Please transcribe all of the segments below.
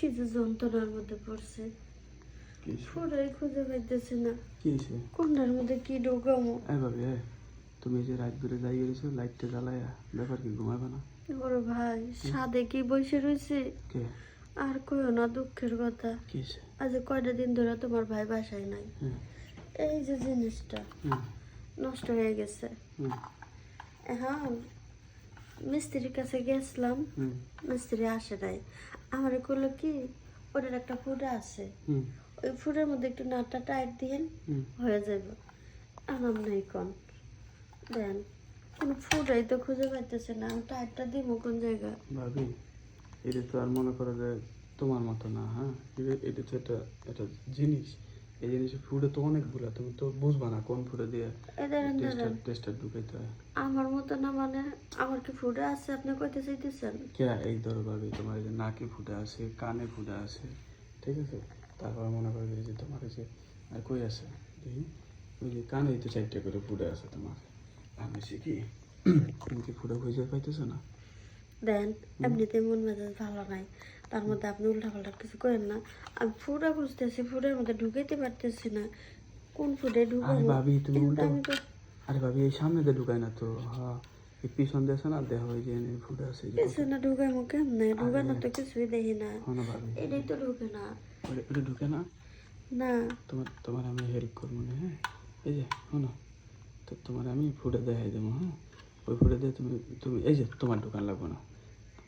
কি যে যন্ত্রণার মধ্যে পড়ছে? ফুরাই খুঁজে পাইতেছি না। কি কোনটার মধ্যে কি ঢোকামো? এই ভাবি তুমি যে রাত ধরে যাই গেছো লাইটটা জ্বালায়া ব্যাপার কি ঘুমাবে না? ওর ভাই সাদে কি বসে রয়েছে কে? আর কইও না দুঃখের কথা। কি আজ কয়টা দিন ধরে তোমার ভাই বাসায় নাই। এই যে জিনিসটা নষ্ট হয়ে গেছে। এখন মিস্ত্রির কাছে গেছিলাম। মিস্ত্রি আসে নাই। আমার করল কি? ওটার একটা ফুটা আছে। হুম। ওই ফুটের মধ্যে একটু নাটটা টাইট দিয়েন হয়ে যাব। আরাম নাই কন। দেন কোনো ফুটাই তো খুঁজে পাইতেছে না। আমি টাইটটা দিব কোন জায়গা ভাবি এটা তো আর মনে করা যায় তোমার মতো না হ্যাঁ? এটা- এটা তো একটা একটা জিনিস। এই জিনিসের ফুডে তো অনেক অনেকগুলো তুমি তো বুঝবা না কোন ফুডে দিয়ে টেস্টার ঢুকাইতে হয়। আমার মতো না মানে আমার কি ফুটা আছে? আপনি কইতে চাইতেছেন? কে? এই ধরো ভাবি তোমার যে নাকে ফুটে আছে কানে ফুটে আছে ঠিক আছে? তারপর মনে করো যে তোমার যে আর কই আছে? দেখি ওই যে কানেই তো চারটে করে ফুটে আছে তোমার। আমি কি তুমি কি ফুটে খুঁজে পাইতেছো না? দেন এমনিতে মন মেজাজ ভালো নাই। তার মধ্যে আপনি উল্টা পাল্টা কিছু করেন না। আমি ফুটা খুঁজতেছি ফুটের মধ্যে ঢুকাইতে পারতেছি না। কোন আরে ঢুকাবো? ভাবি তুমি উল্টো আমি তো আরে ভাবি এই সামনে দিয়ে ঢুকায় না তো? হ্যাঁ এই পিছন আছে না দেহ ওই যে ফুটে আছে এই যে পেছনে ঢুকাইমো কেমনে? ঢুকানো তো কিছুই দেখি না। হ্যাঁ এটাই তো ঢুকে না। ওটা ঢুকে না? না। তোমার তোমার আমি হেল্প করব না হ্যাঁ? এই যে শোনো। তো তোমার আমি ফুটে দেখাই দেবো হ্যাঁ? ওই ফুটে দিয়ে তুমি তুমি এই যে তোমার দোকান লাগবো না।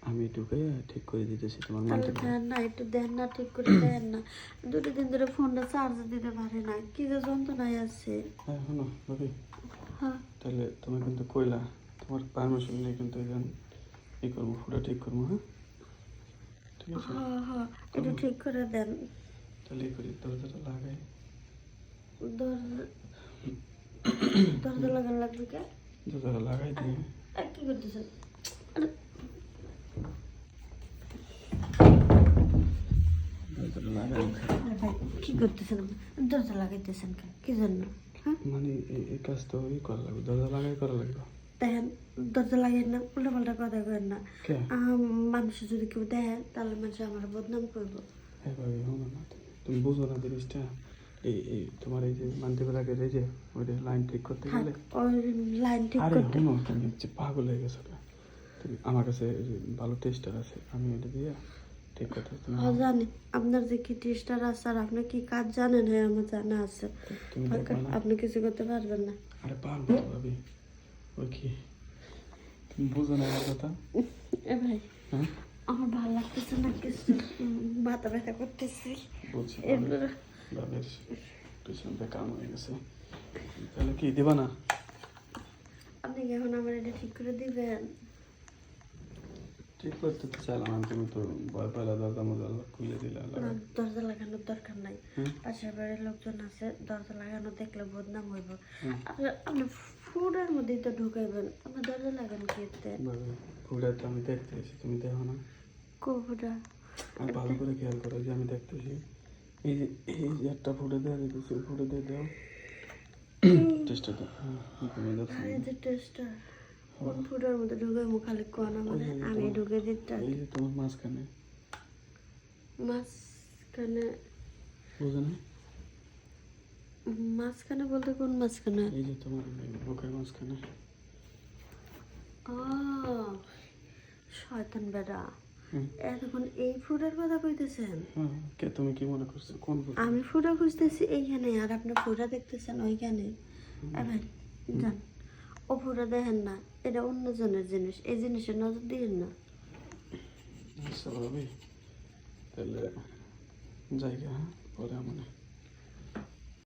আমি ঢুকে ঠিক করে দিতেছি তোমার মানতে দেন না একটু দেন না ঠিক করে দেন না। দুটো দিন ধরে ফোনটা চার্জ দিতে পারে না। কি যে যন্ত্রণায় আছে। হ্যাঁ শোনো ভাবি। হ্যাঁ। তাহলে তুমি কিন্তু কইলা তোমার পারমিশন নিয়ে কিন্তু এখন ই করব ফুটে ঠিক করব হ্যাঁ? ঠিক আছে? হ্যাঁ হ্যাঁ একটু ঠিক করে দেন। তাহলে করি দরজাটা লাগাই। দর- দরজা লাগান লাগবে কে? দরজাটা লাগাই দিয়ে কি করতেছেন? কি করতেছেন? দরজা লাগাইতেছেন কে জন্য হ্যাঁ মানে এই- কাজ তো ই করা লাগবে দরজা লাগাই করা লাগবে দেখেন দরজা লাগাই না উল্টা পাল্টা কথা করেন না মানুষ যদি কেউ দেখে তাহলে মানুষ আমার বদনাম করব হ্যাঁ ভাবি শোনো না তুমি বুঝো না জিনিসটা এই এই তোমার এই যে মানতে বেলাকে এই যে ওইটা লাইন ঠিক করতে গেলে লাইন ঠিক আরে করতে তুমি হচ্ছে পাগল হয়ে গেছো আমার কাছে ভালো টেস্টার আছে আমি এটা দিয়ে ঠিক করতে তুমি হ্যাঁ জানি। আপনার যে কি টেস্টার আছে আর আপনি কি কাজ জানেন? হ্যাঁ আমার জানা আছে। আপনি কিছু করতে পারবেন না। আরে পারব ভাবি। ওই কি? তুমি বুঝো না আমার কথা? এ ভাই হ্যাঁ? আমার ভালো লাগতেছে না কিছু। মাথা ব্যথা করতেছি। এগুলো ভাবের কাম হয়ে গেছে। তাহলে কি দেবা না? আপনি কি এখন আমার এটা ঠিক করে দিবেন? ঠিক করতে তো চাইলাম আমি তুমি তো ভয় পাইলা দরজা মজা খুলে দিলা না দরজা লাগানোর দরকার নাই। পাশের বাড়ির লোকজন আছে দরজা লাগানো দেখলে বদনাম হইব। আপনি ফুডের মধ্যেই তো ঢুকাইবেন আপনি দরজা লাগান খেতে ফুলটা তো আমি দেখতেছি তুমি দেখো না। কোবরা আর ভালো করে খেয়াল করো যে আমি দেখতেছি এই যে এই যে একটা ফুটে দেওয়া দিতেছি ফুটে দিয়ে দাও। চেষ্টা তো হ্যাঁ, মধ্যে খালি কোন মানে আমি ঢুকে দিতে এই যে তোমার মাঝখানে। মাঝখানে বুঝো না মাঝখানে বলতে কোন মাঝখানে? এই যে তোমার মাঝখানে। ও শয়তান বেড়া। এতক্ষণ এই ফুডের কথা কইতেছেন? কে তুমি কি মনে করছ? কোন আমি ফুটা খুঁজতেছি এইখানে আর আপনি ফুটা দেখতেছেন ওইখানে। এবার যান। ফুটা দেখেন না, এটা অন্য জনের জিনিস, এই জিনিসের নজর দিয়েন না। তাহলে জায়গা হ্যাঁ পরে মনে